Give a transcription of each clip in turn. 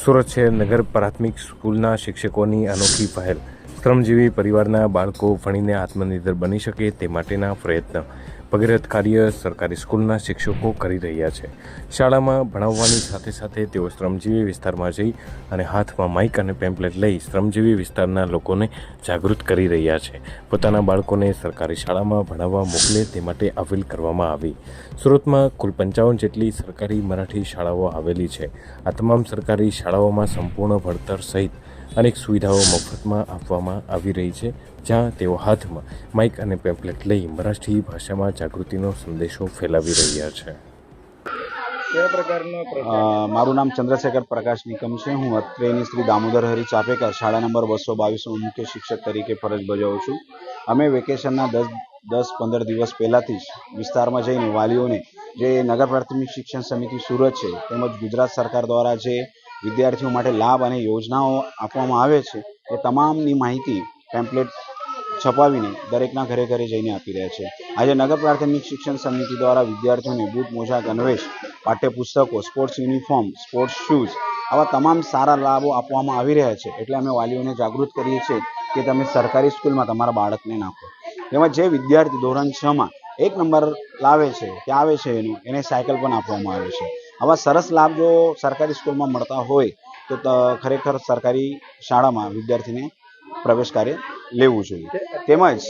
સુરત શહેર નગર પ્રાથમિક સ્કૂલના શિક્ષકોની અનોખી પહેલ. શ્રમજીવી પરિવારના બાળકો ભણીને આત્મનિર્ભર બની શકે તે માટેના પ્રયત્ન ભગીરથ કાર્ય સરકારી સ્કૂલના શિક્ષકો કરી રહ્યા છે. શાળામાં ભણાવવાની સાથે સાથે તેઓ શ્રમજીવી વિસ્તારમાં જઈ અને હાથમાં માઇક અને પેમ્પલેટ લઈ શ્રમજીવી વિસ્તારના લોકોને જાગૃત કરી રહ્યા છે. પોતાના બાળકોને સરકારી શાળામાં ભણાવવા મોકલે તે માટે અપીલ કરવામાં આવી. સુરતમાં કુલ પંચાવન જેટલી સરકારી મરાઠી શાળાઓ આવેલી છે. આ તમામ સરકારી શાળાઓમાં સંપૂર્ણ ભણતર સહિત અનેક સુવિધાઓ મફતમાં આપવામાં આવી રહી છે જ્યાં તેઓ હાથમાં માઇક અને પેમ્પલેટ લઈ મરાઠી ભાષામાં જાગૃતિનો સંદેશો ફેલાવી રહ્યા છે. કેવા પ્રકારનો અ, મારું નામ ચંદ્રશેખર પ્રકાશ નિકમ છે. હું અત્રેની શ્રી દામોદર હરી ચાપેકર શાળા નંબર બસો બાવીસમાં મુખ્ય શિક્ષક તરીકે ફરજ બજાવું છું. અમે વેકેશનના દસ દસ પંદર દિવસ પહેલાંથી જ વિસ્તારમાં જઈને વાલીઓને જે નગર પ્રાથમિક શિક્ષણ સમિતિ સુરત છે તેમજ ગુજરાત સરકાર દ્વારા જે વિદ્યાર્થીઓ માટે લાભ અને યોજનાઓ આપવામાં આવે છે એ તમામની માહિતી પેમ્પલેટ છપાવીને દરેકના ઘરે ઘરે જઈને આપી રહ્યા છે. આજે નગર પ્રાથમિક શિક્ષણ સમિતિ દ્વારા વિદ્યાર્થીઓને બૂટ મોજા ગણવેશ પાઠ્યપુસ્તકો સ્પોર્ટ્સ યુનિફોર્મ સ્પોર્ટ્સ શૂઝ આવા તમામ સારા લાભો આપવામાં આવી રહ્યા છે. એટલે અમે વાલીઓને જાગૃત કરીએ છીએ કે તમે સરકારી સ્કૂલમાં તમારા બાળકને નાખો. એમાં જે વિદ્યાર્થી ધોરણ છમાં એક નંબર લાવે છે, કે આવે છે એનું, એને સાયકલ પણ આપવામાં આવે છે. આવા સરસ લાભ જો સરકારી સ્કૂલમાં મળતા હોય તો ખરેખર સરકારી શાળામાં વિદ્યાર્થીને પ્રવેશ કાર્ય લેવું જોઈએ. તેમજ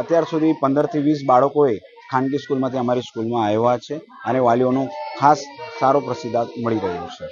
અત્યાર સુધી પંદરથી વીસ બાળકોએ ખાનગી સ્કૂલમાંથી અમારી સ્કૂલમાં આવ્યા છે અને વાલીઓનો ખાસ સારો પ્રતિસાદ મળી રહ્યો છે.